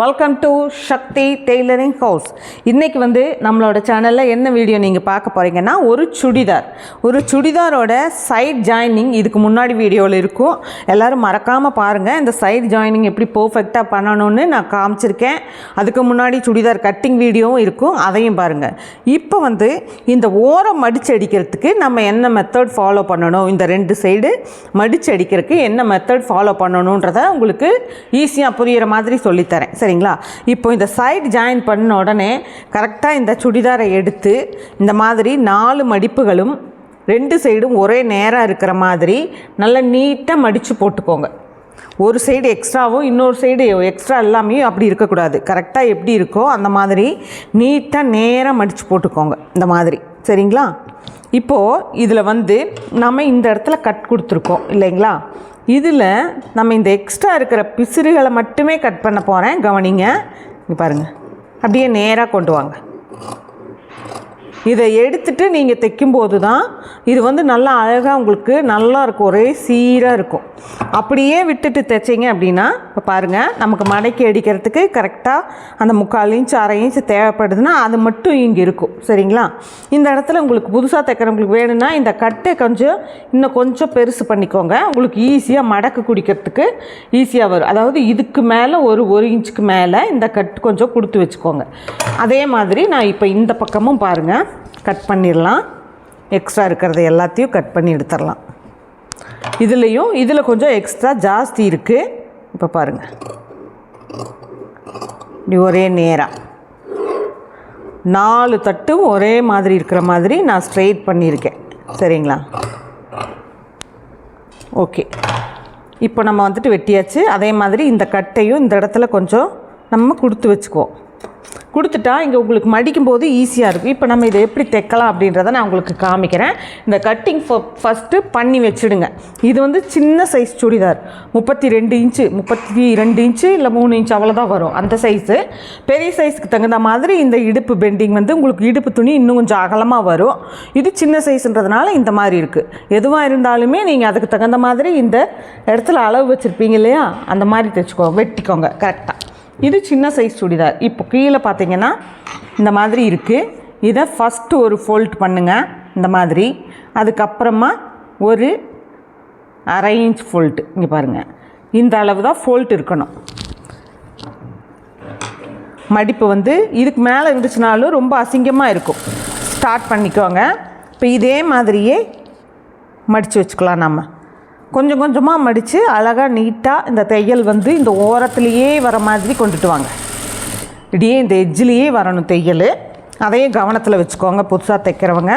Welcome to Shakti tailoring house இன்றைக்கி வந்து நம்மளோட சேனலில் என்ன வீடியோ நீங்கள் பார்க்க போகிறீங்கன்னா ஒரு சுடிதார். ஒரு சுடிதாரோட சைட் ஜாயினிங் இதுக்கு முன்னாடி வீடியோவில் இருக்கும். எல்லோரும் மறக்காமல் பாருங்கள் இந்த சைட் ஜாயினிங் எப்படி பர்ஃபெக்டாக பண்ணணும்னு நான் காமிச்சிருக்கேன். அதுக்கு முன்னாடி சுடிதார் கட்டிங் வீடியோவும் இருக்கும். அதையும் பாருங்கள் இப்போ வந்து இந்த ஓரம் மடிச்சு அடிக்கிறதுக்கு நம்ம என்ன மெத்தட் ஃபாலோ பண்ணணும்? இந்த ரெண்டு சைடு மடிச்சு அடிக்கிறதுக்கு என்ன மெத்தட் ஃபாலோ பண்ணணுன்றத உங்களுக்கு ஈஸியாக புரியிற மாதிரி சொல்லித்தரேன். சரிங்களா? இப்போ இந்த சைடு ஜாயின் பண்ண உடனே கரெக்டாக இந்த சுடிதாரை எடுத்து இந்த மாதிரி நாலு மடிப்புகளும் ரெண்டு சைடும் ஒரே நேராக இருக்கிற மாதிரி நல்லா நீட்டாக மடித்து போட்டுக்கோங்க. ஒரு சைடு எக்ஸ்ட்ராவும் இன்னொரு சைடு எக்ஸ்ட்ரா எல்லாமே அப்படி இருக்கக்கூடாது. கரெக்டாக எப்படி இருக்கோ அந்த மாதிரி நீட்டாக நேராக மடித்து போட்டுக்கோங்க இந்த மாதிரி. சரிங்களா? இப்போது இதில் வந்து நம்ம இந்த இடத்துல கட் கொடுத்துருக்கோம் இல்லைங்களா? இதில் நம்ம இந்த எக்ஸ்ட்ரா இருக்கிற பிசிறுகளை மட்டுமே கட் பண்ண போகிறேன் கவனிங்க. இங்கே பாருங்கள் அப்படியே நேராக கொண்டு வாங்க. இதை எடுத்துட்டு நீங்கள் தைக்கும்போது தான் இது வந்து நல்லா அழகாக உங்களுக்கு நல்லா இருக்கும். ஒரே சீராக இருக்கும். அப்படியே விட்டுட்டு தைச்சிங்க அப்படின்னா இப்போ பாருங்கள் நமக்கு மடக்கி அடிக்கிறதுக்கு கரெக்டாக அந்த முக்கால் இன்ச் அரை இன்ச் தேவைப்படுதுன்னா அது மட்டும் இங்கே இருக்கும். சரிங்களா? இந்த இடத்துல உங்களுக்கு புதுசாக தைக்கிறவங்களுக்கு வேணும்னா இந்த கட்டை கொஞ்சம் இன்னும் கொஞ்சம் பெருசு பண்ணிக்கோங்க. உங்களுக்கு ஈஸியாக மடக்கு குடிக்கிறதுக்கு ஈஸியாக வரும். அதாவது இதுக்கு மேலே ஒரு ஒரு இன்ச்சுக்கு மேலே இந்த கட் கொஞ்சம் கொடுத்து வச்சுக்கோங்க. அதே மாதிரி நான் இப்போ இந்த பக்கமும் பாருங்கள் கட் பண்ணிடலாம். எக்ஸ்ட்ரா இருக்கிறத எல்லாத்தையும் கட் பண்ணி எடுத்துடலாம். இதுலேயும் இதில் கொஞ்சம் எக்ஸ்ட்ரா ஜாஸ்தி இருக்குது இப்போ பாருங்கள் இப்படி ஒரே நேராக நாலு தட்டும் ஒரே மாதிரி இருக்கிற மாதிரி நான் ஸ்ட்ரெயிட் பண்ணியிருக்கேன். சரிங்களா? ஓகே இப்போ நம்ம வந்துட்டு வெட்டியாச்சு. அதே மாதிரி இந்த கட்டையும் இந்த இடத்துல கொஞ்சம் நம்ம கொடுத்து வச்சுக்குவோம். கொடுத்துட்டா இங்கே உங்களுக்கு மடிக்கும் போது ஈஸியாக இருக்கும். இப்போ நம்ம இதை எப்படி தைக்கலாம் அப்படின்றத நான் உங்களுக்கு காமிக்கிறேன். இந்த கட்டிங் ஃபஸ்ட்டு பண்ணி வச்சுடுங்க. இது வந்து சின்ன சைஸ் சுடிதார். முப்பத்தி ரெண்டு இன்ச்சு முப்பத்தி ரெண்டு இன்ச்சு இல்லை மூணு இன்ச்சு அவ்வளோதான் வரும் அந்த சைஸு பெரிய சைஸ்க்கு தகுந்த மாதிரி இந்த இடுப்பு பெண்டிங் வந்து உங்களுக்கு இடுப்பு துணி இன்னும் கொஞ்சம் அகலமாக வரும். இது சின்ன சைஸ்ன்றதுனால இந்த மாதிரி இருக்குது எதுவாக இருந்தாலுமே நீங்கள் அதுக்கு தகுந்த மாதிரி இந்த இடத்துல அளவு வச்சுருப்பீங்க இல்லையா? அந்த மாதிரி தைச்சிக்கோங்க வெட்டிக்கோங்க கரெக்டாக இது சின்ன சைஸ் சுடிதார். இப்போ கீழே பார்த்தீங்கன்னா இந்த மாதிரி இருக்குது இதை ஃபஸ்ட்டு ஒரு ஃபோல்ட் பண்ணுங்கள் இந்த மாதிரி. அதுக்கப்புறமா ஒரு அரை இன்ச் ஃபோல்ட்டு இங்கே பாருங்கள் இந்த அளவு தான் ஃபோல்ட் இருக்கணும். மடிப்பு வந்து இதுக்கு மேலே இருந்துச்சுனாலும் ரொம்ப அசிங்கமாக இருக்கும். ஸ்டார்ட் பண்ணிக்கோங்க. இப்போ இதே மாதிரியே மடித்து வச்சுக்கலாம் நம்ம கொஞ்சம் கொஞ்சமாக மடித்து அழகாக நீட்டாக இந்த தையல் வந்து இந்த ஓரத்துலேயே வர மாதிரி கொண்டுட்டு வாங்க. இப்படியே இந்த எஜ்ஜிலேயே வரணும் தையல். அதையும் கவனத்தில் வச்சுக்கோங்க புதுசாக தைக்கிறவங்க.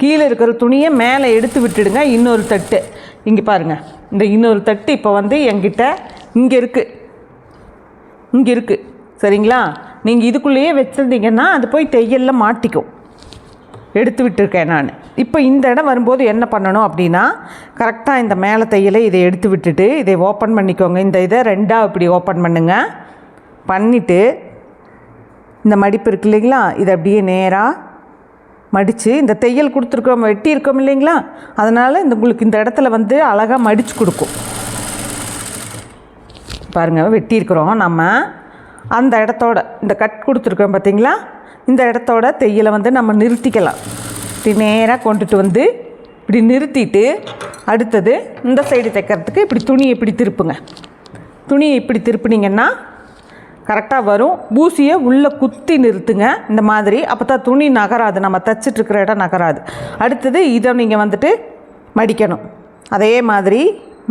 கீழே இருக்கிற துணியை மேலே எடுத்து விட்டுடுங்க இன்னொரு தட்டு. இங்கே பாருங்கள் இந்த இன்னொரு தட்டு இப்போ வந்து என்கிட்ட இங்கே இருக்குது இங்கே இருக்குது சரிங்களா? நீங்கள் இதுக்குள்ளேயே வச்சுருந்தீங்கன்னா அது போய் தையலில் மாட்டிக்கும். எடுத்து விட்டுருக்கேன் நான். இப்போ இந்த இடம் வரும்போது என்ன பண்ணணும் அப்படின்னா கரெக்டாக இந்த மேலே தையலை இதை எடுத்து விட்டுட்டு இதை ஓப்பன் பண்ணிக்கோங்க. இந்த இதை ரெண்டாக இப்படி ஓப்பன் பண்ணுங்கள் பண்ணிவிட்டு இந்த மடிப்பு இருக்கு இல்லைங்களா? இதை அப்படியே நேராக மடித்து இந்த தையல் கொடுத்துருக்கோம் வெட்டி இருக்கோம் இல்லைங்களா? அதனால் இந்த உங்களுக்கு இந்த இடத்துல வந்து அழகாக மடித்து கொடுக்கும். பாருங்கள் வெட்டியிருக்கிறோம் நம்ம. அந்த இடத்தோட இந்த கட் கொடுத்துருக்கோம் பார்த்தீங்களா இந்த இடத்தோட தையலை வந்து நம்ம நிறுத்திக்கலாம். இப்படி நேராக கொண்டுட்டு வந்து இப்படி நிறுத்திட்டு அடுத்தது இந்த சைடு தைக்கிறதுக்கு இப்படி துணியை இப்படி திருப்புங்க. துணியை இப்படி திருப்புனீங்கன்னா கரெக்டாக வரும். பூசியை உள்ளே குத்தி நிறுத்துங்க. இந்த மாதிரி அப்போ தான் துணி நகராது. நம்ம தைச்சிட்ருக்கிற இடம் நகராது. அடுத்தது இதை நீங்கள் வந்துட்டு மடிக்கணும். அதே மாதிரி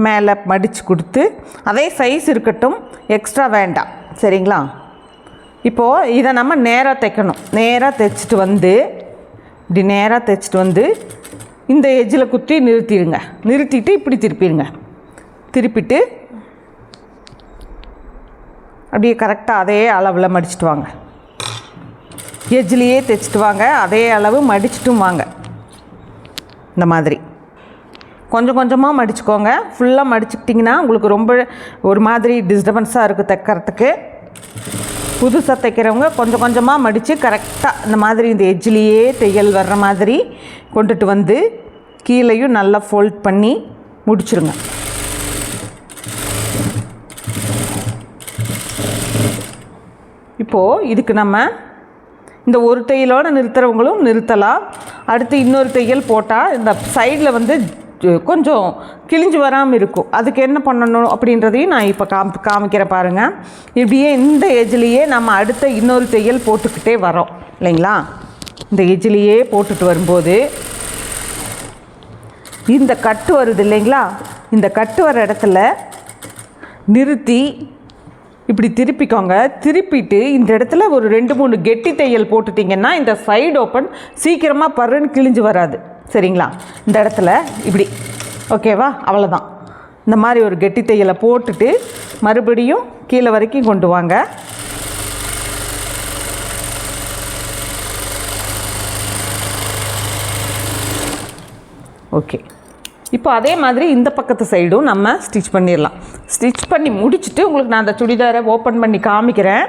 மேலே மடித்து கொடுத்து அதே சைஸ் இருக்கட்டும் எக்ஸ்ட்ரா வேண்டாம். சரிங்களா? இப்போது இதை நம்ம நேராக தைக்கணும். நேராக தைச்சிட்டு வந்து இப்படி நேராக தைச்சிட்டு வந்து இந்த எஜ்ஜில் குத்தி நிறுத்திடுங்க. நிறுத்திட்டு இப்படி திருப்பிடுங்க. திருப்பிட்டு அப்படியே கரெக்டாக அதே அளவில் மடிச்சிட்டு வாங்க. எஜ்ஜிலேயே தைச்சிட்டு வாங்க. அதே அளவு மடிச்சிட்டும் வாங்க. இந்த மாதிரி. கொஞ்சம் கொஞ்சமாக மடிச்சுக்கோங்க. ஃபுல்லாக மடிச்சுக்கிட்டிங்கன்னா உங்களுக்கு ரொம்ப ஒரு மாதிரி டிஸ்டர்பன்ஸாக இருக்குது தைக்கிறதுக்கு. புதுசாக தைக்கிறவங்க கொஞ்சம் கொஞ்சமாக மடித்து கரெக்டாக இந்த மாதிரி இந்த எஜ்ஜிலேயே தையல் வர்ற மாதிரி கொண்டுட்டு வந்து கீழேயும் நல்லா ஃபோல்ட் பண்ணி முடிச்சுருங்க. இப்போது இதுக்கு நம்ம இந்த ஒரு தையலோடு நிறுத்துறவங்களும் நிறுத்தலாம். அடுத்து இன்னொரு தையல் போட்டால் இந்த சைடில் வந்து கொஞ்சம் கிழிஞ்சு வராமல் இருக்கும். அதுக்கு என்ன பண்ணணும் அப்படின்றதையும் நான் இப்போ காம் காமிக்கிறேன் பாருங்கள் இப்படியே இந்த ஏஜ்லேயே நம்ம அடுத்த இன்னொரு தையல் போட்டுக்கிட்டே வரோம். இல்லைங்களா? இந்த ஏஜ்லேயே போட்டுட்டு வரும்போது இந்த கட்டு வருது இல்லைங்களா? இந்த கட்டு வர இடத்துல நிறுத்தி இப்படி திருப்பிக்கோங்க. திருப்பிட்டு இந்த இடத்துல ஒரு ரெண்டு மூணு கெட்டி தையல் போட்டுட்டிங்கன்னா இந்த சைடு ஓப்பன் சீக்கிரமாக பருன்னு கிழிஞ்சு வராது. சரிங்களா? இந்த இடத்துல இப்படி. ஓகேவா? அவ்வளோதான் இந்த மாதிரி ஒரு கெட்டி தையலை போட்டுட்டு மறுபடியும் கீழே வரைக்கும் கொண்டு வாங்க. ஓகே. இப்போ அதே மாதிரி இந்த பக்கத்து சைடும் நம்ம ஸ்டிச் பண்ணிடலாம். ஸ்டிச் பண்ணி முடிச்சுட்டு உங்களுக்கு நான் அந்த சுடிதாரை ஓப்பன் பண்ணி காமிக்கிறேன்.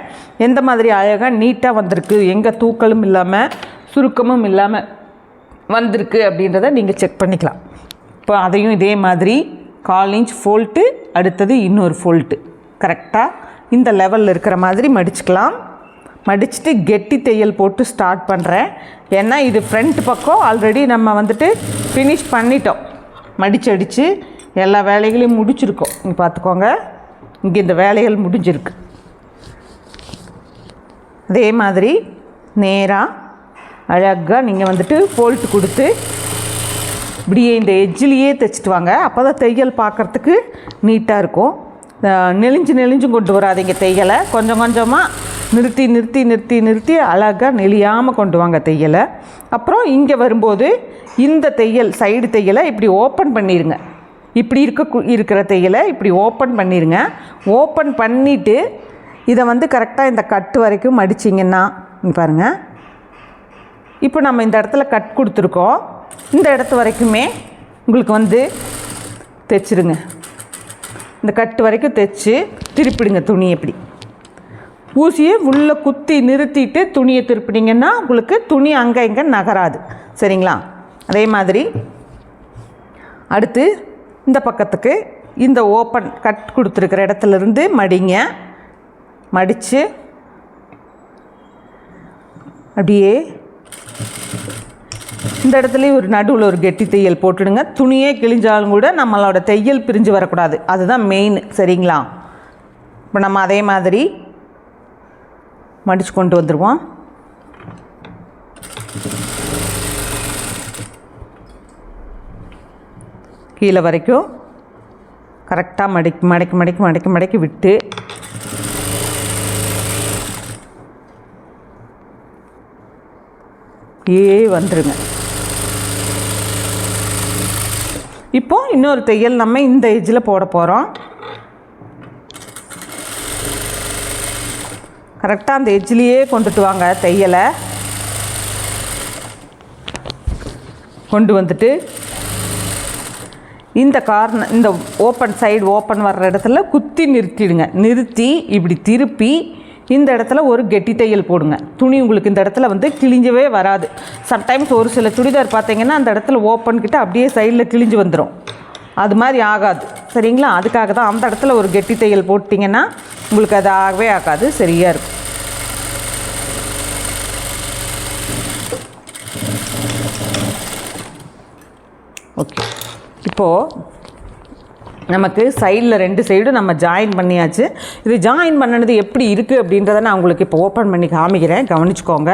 எந்த மாதிரி அழகாக நீட்டாக வந்திருக்கு எங்கே தூக்கலும் இல்லாமல் சுருக்கமும் இல்லாமல் வந்திருக்கு அப்படின்றத நீங்கள் செக் பண்ணிக்கலாம். இப்போ அதையும் இதே மாதிரி கால் இன்ச் ஃபோல்ட்டு அடுத்தது இன்னொரு ஃபோல்ட்டு கரெக்டாக இந்த லெவலில் இருக்கிற மாதிரி மடிச்சுக்கலாம். மடிச்சுட்டு கெட்டி தையல் போட்டு ஸ்டார்ட் பண்ணுறேன் ஏன்னா இது ஃப்ரண்ட் பக்கம் ஆல்ரெடி நம்ம வந்துட்டு ஃபினிஷ் பண்ணிட்டோம். மடித்து அடித்து எல்லா வேலைகளையும் முடிச்சிருக்கோம். இங்கே பார்த்துக்கோங்க இங்கே இந்த வேலைகள் முடிஞ்சிருக்கு. அதே மாதிரி நேராக அழகாக நீங்கள் வந்துட்டு ஃபோல்ட் கொடுத்து இப்படியே இந்த எஜ்ஜிலேயே தைச்சிட்டு வாங்க. அப்போ தான் தையல் பார்க்குறதுக்கு நீட்டாக இருக்கும். நெளிஞ்சு நெளிஞ்சும் கொண்டு வராதிங்க தையலை. கொஞ்சம் கொஞ்சமாக நிறுத்தி நிறுத்தி நிறுத்தி நிறுத்தி அழகாக நெளியாமல் கொண்டு வாங்க தையலை. அப்புறம் இங்கே வரும்போது இந்த தையல் சைடு தையலை இப்படி ஓப்பன் பண்ணிடுங்க இப்படி இருக்க கு- இருக்கிற தையலை இப்படி ஓப்பன் பண்ணிடுங்க ஓப்பன் பண்ணிவிட்டு இதை வந்து கரெக்டாக இந்த கட்டு வரைக்கும் மடிச்சிங்கன்னா பாருங்கள் இப்போ நம்ம இந்த இடத்துல கட் கொடுத்துருக்கோம். இந்த இடத்து வரைக்குமே உங்களுக்கு வந்து தைச்சிருங்க. இந்த கட்டு வரைக்கும் தைச்சி திருப்பிடுங்க துணி எப்படி. ஊசியை உள்ளே குத்தி நிறுத்திட்டு துணியை திருப்பினீங்கன்னா உங்களுக்கு துணி அங்கே இங்கே நகராது. சரிங்களா? அதே மாதிரி அடுத்து இந்த பக்கத்துக்கு இந்த ஓப்பன் கட் கொடுத்துருக்கிற இடத்துல இருந்து மடிங்க. மடித்து அப்படியே இந்த இடத்துலையும் ஒரு நடுவில் ஒரு கெட்டி தையல் போட்டுடுங்க. துணியே கிழிஞ்சாலும் கூட நம்மளோட தையல் பிரிஞ்சு வரக்கூடாது. அதுதான் மெயின் சரிங்களா? இப்போ நம்ம அதே மாதிரி மடித்து கொண்டு வந்துடுவோம் கீழே வரைக்கும் கரெக்டாக மடக்கி மடக்கி மடக்கி மடக்கி மடக்கி விட்டு ஏ வந்துருங்க. இப்போ இன்னொரு தையல் நம்ம இந்த ஏஜில் போட போகிறோம் கரெக்டாக அந்த எஜ்ஜிலேயே கொண்டுட்டு வாங்க தையலை. கொண்டு வந்துட்டு இந்த கார்னர் இந்த ஓப்பன் சைடு ஓப்பன் வர்ற இடத்துல குத்தி நிறுத்திடுங்க. நிறுத்தி இப்படி திருப்பி இந்த இடத்துல ஒரு கெட்டி தையல் போடுங்க. துணி உங்களுக்கு இந்த இடத்துல வந்து கிழிஞ்சவே வராது. சம்டைம்ஸ் ஒரு சில சுடிதார் பார்த்தீங்கன்னா அந்த இடத்துல ஓப்பன் கிட்ட அப்படியே சைடில் கிழிஞ்சு வந்துடும் அது மாதிரி ஆகாது. சரிங்களா? அதுக்காக தான் அந்த இடத்துல ஒரு கெட்டி தையல் போட்டிங்கன்னா உங்களுக்கு அது ஆகவே ஆகாது. சரியாக இருக்கும். ஓகே. இப்போது நமக்கு சைடில் ரெண்டு சைடும் நம்ம ஜாயின் பண்ணியாச்சு. இது ஜாயின் பண்ணினது எப்படி இருக்குது அப்படின்றத நான் உங்களுக்கு இப்போ ஓப்பன் பண்ணி காமிக்கிறேன். கவனிச்சுக்கோங்க.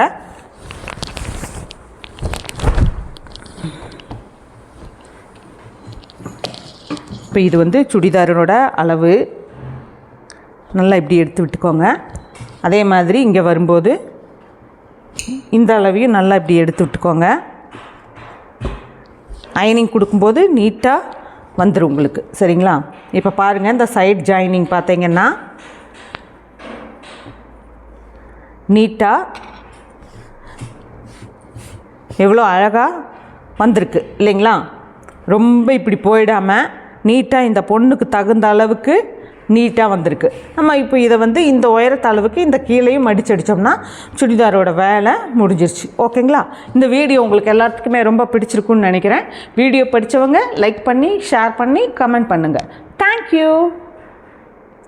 இப்போ இது வந்து சுடிதாரனோட அளவு. நல்லா இப்படி எடுத்து விட்டுக்கோங்க. அதே மாதிரி இங்கே வரும்போது இந்த அளவையும் நல்லா இப்படி எடுத்து விட்டுக்கோங்க. அயனிங் கொடுக்கும்போது நீட்டாக வந்துடும் உங்களுக்கு. சரிங்களா? இப்போ பாருங்கள் இந்த சைட் ஜாயினிங் பார்த்தீங்கன்னா நீட்டாக எவ்வளோ அழகாக வந்திருக்கு இல்லைங்களா? ரொம்ப இப்படி போயிடாமல் நீட்டாக இந்த பொண்ணுக்கு தகுந்த அளவுக்கு நீட்டாக வந்திருக்கு. நம்ம இப்போ இதை வந்து இந்த உயரத்த அளவுக்கு இந்த கீழேயும் மடிச்சடித்தோம்னா சுடிதாரோட வேலை முடிஞ்சிருச்சு. ஓகேங்களா? இந்த வீடியோ உங்களுக்கு எல்லாத்துக்குமே ரொம்ப பிடிச்சிருக்குன்னு நினைக்கிறேன். வீடியோ படித்தவங்க லைக் பண்ணி ஷேர் பண்ணி கமெண்ட் பண்ணுங்கள் தேங்க்யூ